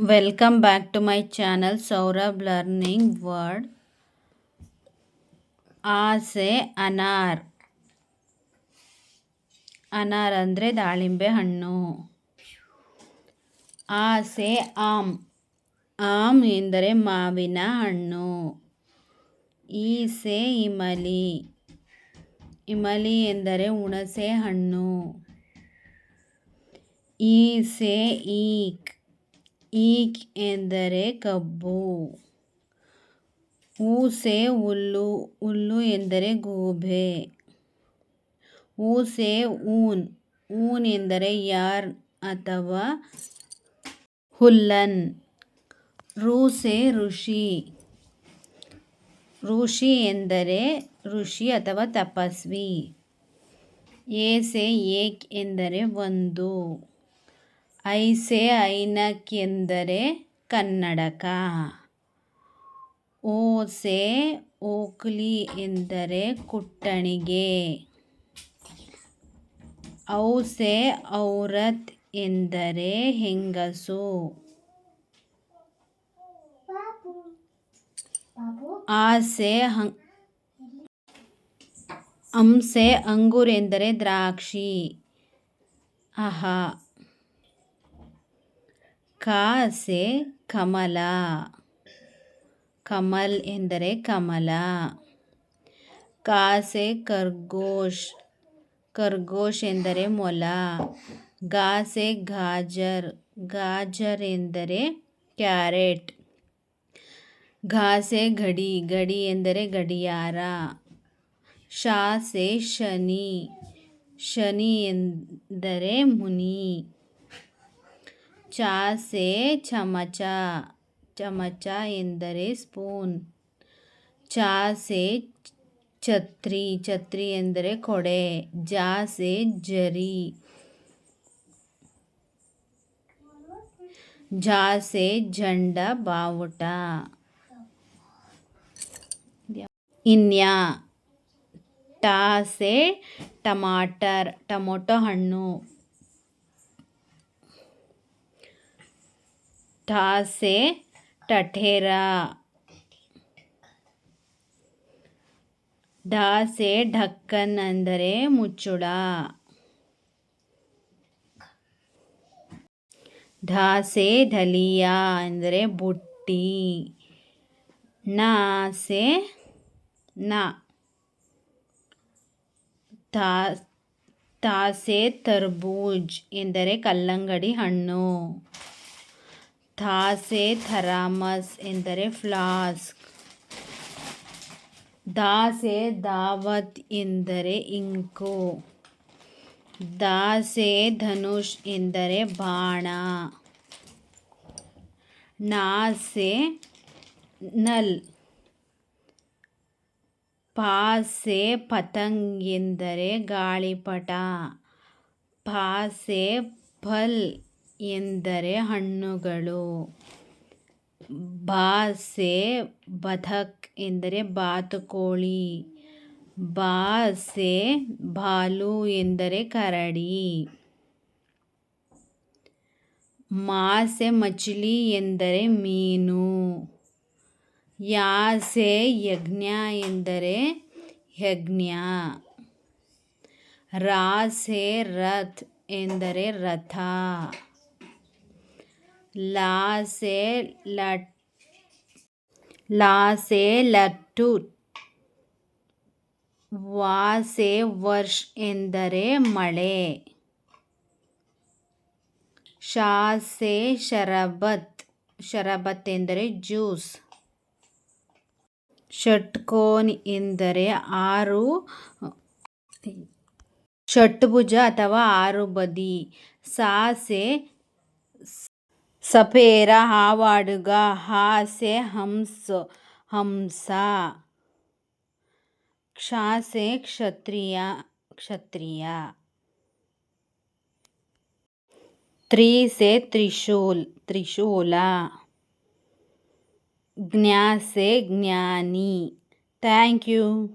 Welcome back to my channel Saurabh learning word ಆಸೆ, ಅನಾರ್. ಅನಾರ್ ಅಂದರೆ ದಾಳಿಂಬೆ ಹಣ್ಣು. ಆಸೆ, ಆಮ್. ಆಮ್ ಎಂದರೆ ಮಾವಿನ ಹಣ್ಣು. ಈಸೆ, ಇಮಲಿ. ಇಮಲಿ ಎಂದರೆ ಹುಣಸೆ ಹಣ್ಣು. ಈಸೆ, ಈಕ್. ಈಕ್ ಎಂದರೆ ಕಬ್ಬು. ಊಸೆ ಹುಲ್ಲು ಹುಲ್ಲು ಎಂದರೆ ಗೂಬೆ. ಊಸೆ ಊನ್ ಊನ್ ಎಂದರೆ ಯಾರ್ನ್ ಅಥವಾ ಹುಲ್ಲನ್. ರೂಸೆ ಋಷಿ. ಋಷಿ ಎಂದರೆ ಋಷಿ ಅಥವಾ ತಪಸ್ವಿ. ಏಸೆ ಏಕ್ ಎಂದರೆ ಒಂದು. ಐಸೆ ಎಂದರೆ ಕನ್ನಡಕ. ಓಸೆ ಓಕ್ಲಿ ಎಂದರೆ ಕುಟ್ಟಣಿಗೆ. ಔಸೆ ಔರತ್ ಎಂದರೆ ಹೆಂಗಸು. ಆಸೆ ಅಂಸೆ ಅಂಗುರ್ ಎಂದರೆ ದ್ರಾಕ್ಷಿ. ಆಹಾ. ಕಾಸೆ ಕಮಲ. ಕಮಲ್ ಎಂದರೆ ಕಮಲ. ಕಾಸೆ ಕರ್ಗೋಶ್. ಕರ್ಗೋಶ್ ಎಂದರೆ ಮೊಲ. ಗಾಸೆ ಗಾಜರ್. ಗಾಜರ್ ಎಂದರೆ ಕ್ಯಾರೆಟ್. ಘಾಸೆ ಗಡಿ. ಗಡಿ ಎಂದರೆ ಗಡಿಯಾರ. ಶಾಸೆ ಶನಿ. ಶನಿ ಎಂದರೆ ಮುನಿ. ಚಾಸೆ ಚಮಚ. ಚಮಚ ಎಂದರೆ ಸ್ಪೂನ್. ಚಾಸೆ ಛತ್ರಿ. ಛತ್ರಿ ಎಂದರೆ ಕೊಡೆ. ಜಾಸೆ ಜರಿ. ಜಾಸೆ ಜಂಡ ಬಾವುಟ. ಇನ್ಯಾ ಟಾಸೆ ಟಮಾಟರ್. ಟೊಮೊಟೊ ಹಣ್ಣು. ಠಾಸೆ ಟಠೇರ ಢಾಸೆ ಢಕ್ಕನ್ ಅಂದರೆ ಮುಚ್ಚುಳ. ಢಾಸೆ ಢಲಿಯಾ ಅಂದರೆ ಬುಟ್ಟಿ. ನಾಸೆ ನ ತಾಸೆ ತರ್ಬೂಜ್ ಎಂದರೆ ಕಲ್ಲಂಗಡಿ ಹಣ್ಣು. ಥಾಸೆ ಥರಾಮಸ್ ಎಂದರೆ ಫ್ಲಾಸ್ಕ್. ದಾಸೆ ದಾವತ್ ಎಂದರೆ ಇಂಕು. ದಾಸೆ ಧನುಷ್ ಎಂದರೆ ಬಾಣ. ನಾಸೆ ನಲ್. ಪಾಸೆ ಪತಂಗ್ ಎಂದರೆ ಗಾಳಿಪಟ. ಪಾಸೆ ಫಲ್ ಎಂದರೆ ಹಣ್ಣುಗಳು. ಬಾಸೆ ಬಧಕ್ ಎಂದರೆ ಬಾತುಕೋಳಿ. ಬಾಸೆ ಭಾಲು ಎಂದರೆ ಕರಡಿ. ಮಾಸೆ ಮಚಿಲಿ ಎಂದರೆ ಮೀನು. ಯಾಸೆ, ಯಜ್ಞ ಎಂದರೆ ಯಜ್ಞ. ರಾಸೆ, ರಥ್ ಎಂದರೆ ರಥ. ಲಾಸೆ ಲಟ್, ಲಾಸೆ ಲಟ್ಟು, ವಾಸೆ ವರ್ಷ್ ಎಂದರೆ ಮಳೆ, ಶಾಸೆ ಶರಬತ್ ಶರಬತ್ ಎಂದರೆ ಜ್ಯೂಸ್ ಷಟ್ಕೋನ್ ಎಂದರೆ ಆರು, ಷಟ್ಭುಜ ಅಥವಾ ಆರು ಬದಿ, ಸಾಸೆ सफेरा हावाडगा हा से हंस हमसा। क्षा से क्षत्रिया क्षत्रिया। त्री से त्रिशूल, त्रिशूला। ज्ञा से ज्ञानी। Thank you